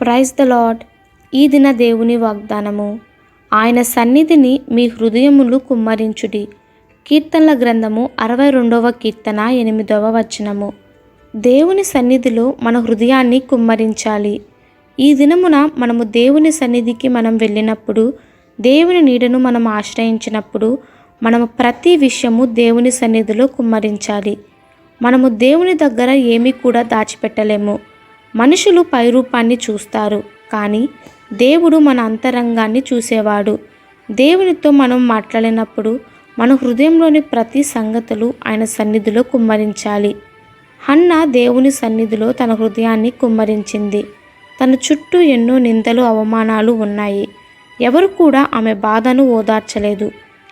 Praise the lord ఈ దిన దేవుని వాగ్దానము. ఆయన సన్నిధిని మీ హృదయములు కుమ్మరించుడి. కీర్తనల గ్రంథము అరవై రెండవ కీర్తన ఎనిమిదవ వచనము. దేవుని సన్నిధిలో మన హృదయాన్ని కుమ్మరించాలి. ఈ దినమున మనము దేవుని సన్నిధికి మనం వెళ్ళినప్పుడు దేవుని నీడను మనం ఆశ్రయించినప్పుడు మనము ప్రతి విషయము దేవుని సన్నిధిలో కుమ్మరించాలి. మనము దేవుని దగ్గర ఏమీ కూడా దాచిపెట్టలేము. మనుషులు పైరూపాన్ని చూస్తారు కానీ దేవుడు మన అంతరంగాన్ని చూసేవాడు. దేవునితో మనం మాట్లాడినప్పుడు మన హృదయంలోని ప్రతి సంగతులు ఆయన సన్నిధిలో కుమ్మరించాలి. హన్న దేవుని సన్నిధిలో తన హృదయాన్ని కుమ్మరించింది. తన చుట్టూ ఎన్నో నిందలు అవమానాలు ఉన్నాయి. ఎవరు కూడా ఆమె బాధను ఓదార్చలేదు.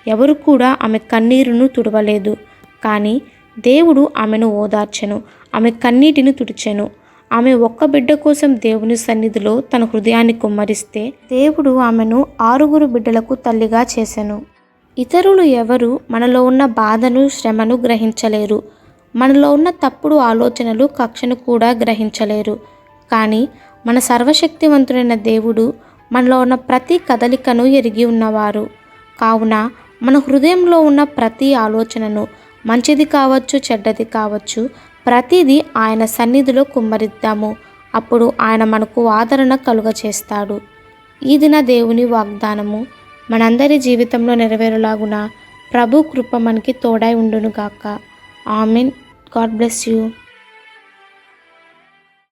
ఎవరు కూడా ఆమె కన్నీరును తుడవలేదు. కానీ దేవుడు ఆమెను ఓదార్చెను. ఆమె కన్నీటిని తుడిచెను. ఆమె ఒక్క బిడ్డ కోసం దేవుని సన్నిధిలో తన హృదయాన్ని కుమ్మరిస్తే దేవుడు ఆమెను ఆరుగురు బిడ్డలకు తల్లిగా చేశాను ఇతరులు ఎవరు మనలో ఉన్న బాధను శ్రమను గ్రహించలేరు. మనలో ఉన్న తప్పుడు ఆలోచనలు కక్షను కూడా గ్రహించలేరు. కానీ మన సర్వశక్తివంతుడైన దేవుడు మనలో ఉన్న ప్రతి కదలికను ఎరిగి ఉన్నవారు. కావున మన హృదయంలో ఉన్న ప్రతి ఆలోచనను మంచిది కావచ్చు చెడ్డది కావచ్చు ప్రతిదీ ఆయన సన్నిధిలో కుమ్మరిద్దాము. అప్పుడు ఆయన మనకు ఆదరణ కలుగ చేస్తాడు ఈ దిన దేవుని వాగ్దానము. మనందరి జీవితంలో నెరవేరులాగున ప్రభు కృప మనకి తోడై ఉండునుగాక. ఆమెన్. God bless you.